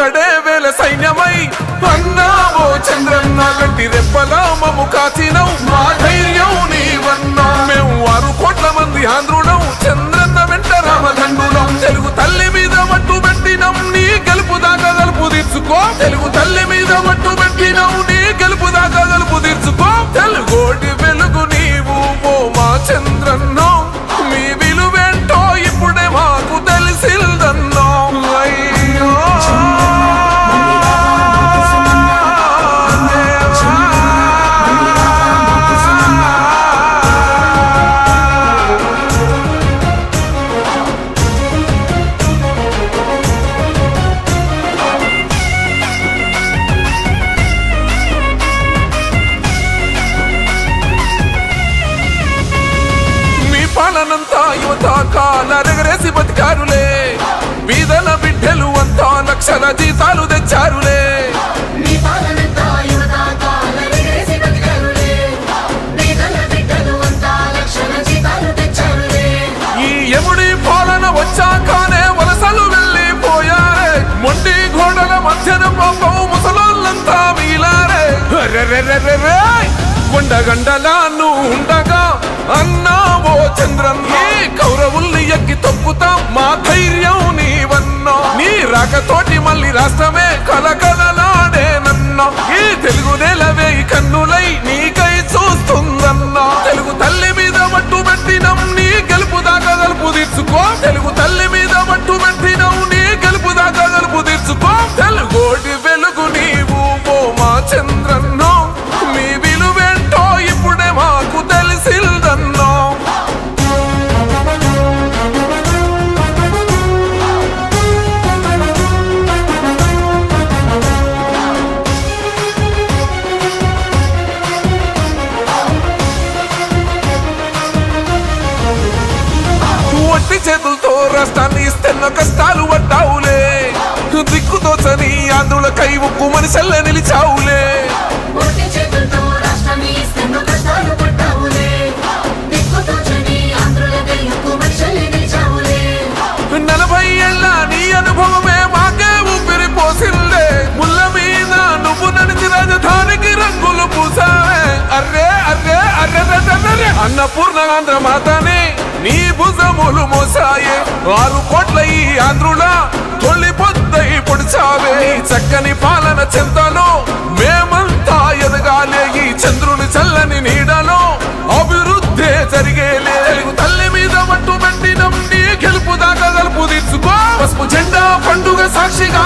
వేల సైన్యమై అన్నావో చంద్రన్న గట్టి రెప్పలా మము కాచినవు. మా ధైర్యం నీవన్నా. మేము ఆరు కోట్ల మంది ఆంధ్రుడం చంద్రన్న వెంట రామదండులం. తెలుగు తల్లి మీద మట్టు పెట్టినం. నీ గెలుపు దాకా గలుపు తీర్చుకో. తెలుగు తల్లి మీద లక్షల జీతాలు తెచ్చారులే. ఈ యముడి పాలన వచ్చాకనే వలసలు వెళ్ళిపోయారే మొండి గోడల మధ్యన పాపం ముసలోళ్ళంతా! కొండగండలా నువ్వు ఉండగా అన్నావో కౌరవుల్ని ఎక్కి తొక్కుతాం Estamos చేతులతో రాష్ట్రాన్ని ఇస్తున్న కష్టాలు పడ్డావులే. దిక్కుతోచని ఆంధ్రుల కై ఉక్కు మనిషల్ల నిలిచావులే. నలభై ఏళ్ళ నీ అనుభవమే మాకే ఊపిరి పోసిందే. ముళ్ళ మీద నువ్వు నడిచి రాజధానికి రంగులు పూసావే. అర్రే అర్రే అర్రే అర్రే అన్నపూర్ణ ఆంధ్ర మాతని నీ భుజములు మోసాయే. ఆరు కోట్ల ఈ ఆంధ్రుల తొలి పొద్దై పొడిచావే. చక్కని పాలన చెంతలో మేమంతా ఎదగాలే. ఈ చంద్రుని చల్లని నీడలో అభివృద్ధి జరిగేలే. తెలుగు తల్లి మీద మట్టు పెట్టినం నీ గెలుపు దాకా గలుపు తీర్చుకో. పసుపు జెండా పండుగ సాక్షిగా